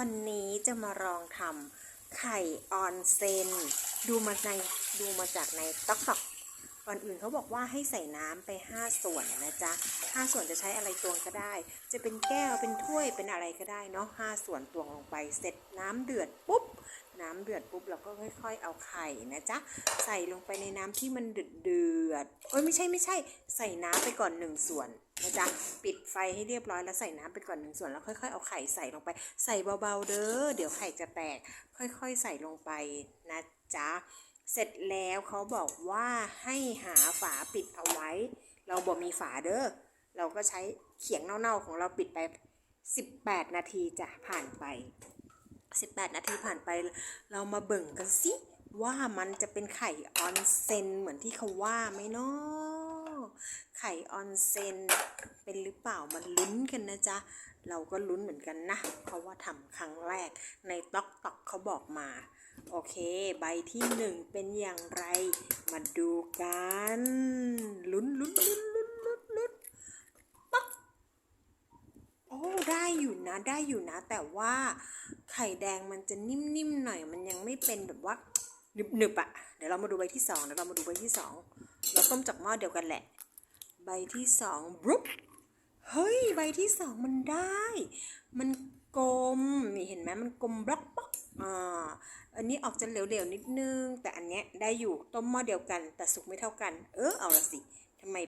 วันนี้จะมาลองทำไข่ออนเซน ดูมาในดูมาจากในต๊อกตอก ก่อนอื่นเขาบอกว่าให้ใส่น้ำไป 5 ส่วนนะจ๊ะ5ส่วนจะใช้อะไรตวงก็ได้ จะเป็นแก้วเป็นถ้วยเป็นอะไรก็ได้เนาะ5ส่วนตวงลงไปเสร็จน้ำเดือดปุ๊บ น้ำเดือดปุ๊บเราก็ค่อย ๆ เอาไข่นะจ๊ะใส่ลงไปในน้ำที่มันเดือดเดือดๆเอ้ยไม่ใช่ไม่ใช่ ใส่น้ำไปก่อนหนึ่งส่วนนะจ๊ะปิดไฟให้เรียบร้อยแล้วใส่น้ำไปก่อนหนึ่งส่วนแล้วค่อยๆเอาไข่ใส่ลงไป ใส่เบาๆเด้อเดี๋ยวไข่จะแตก ค่อยๆใส่ลงไปนะจ๊ะ เสร็จแล้วเขาบอกว่าให้หาฝาปิดเอาไว้ เราบอกมีฝาเด้อ เราก็ใช้เขียงเน่าๆของเราปิดไป 18 นาทีจะผ่านไป 18 นาทีผ่านไป เรามาเบิ่งกันสิว่ามันจะเป็นไข่ออนเซนเหมือนที่เขาว่าไหมเนาะ ไข่ออนเซนเป็นหรือเปล่ามันลุ้นกันนะจ๊ะ เราก็ลุ้นเหมือนกันนะ เพราะว่าทำครั้งแรกในต๊อกตอกเขาบอกมา โอเค ใบที่หนึ่งเป็นอย่างไร มาดูกัน ลุ้นลุ้นลุ้นลุ้นลุ้นลุ้นป๊อกโอ้ ได้อยู่นะ ได้อยู่นะ แต่ว่าไข่แดงมันจะนิ่มๆหน่อย มันยังไม่เป็นแบบว่าหนึบๆอะ่ะ เดี๋ยวเรามาดูใบที่สองเดี๋ยวเรามาดูใบที่สองเราต้มจากหม้อเดียวกันแหละ ใบที่สองบรุ๊บเฮ้ย ใบที่สองมันได้ มันกลม นี่เห็นไหมมันกลมบล็อกปอกอ่า อันนี้ออกจะเหลวๆนิดนึง แต่อันเนี้ยได้อยู่ต้มหม้อเดียวกัน แต่สุกไม่เท่ากัน เออเอาละสิทำไม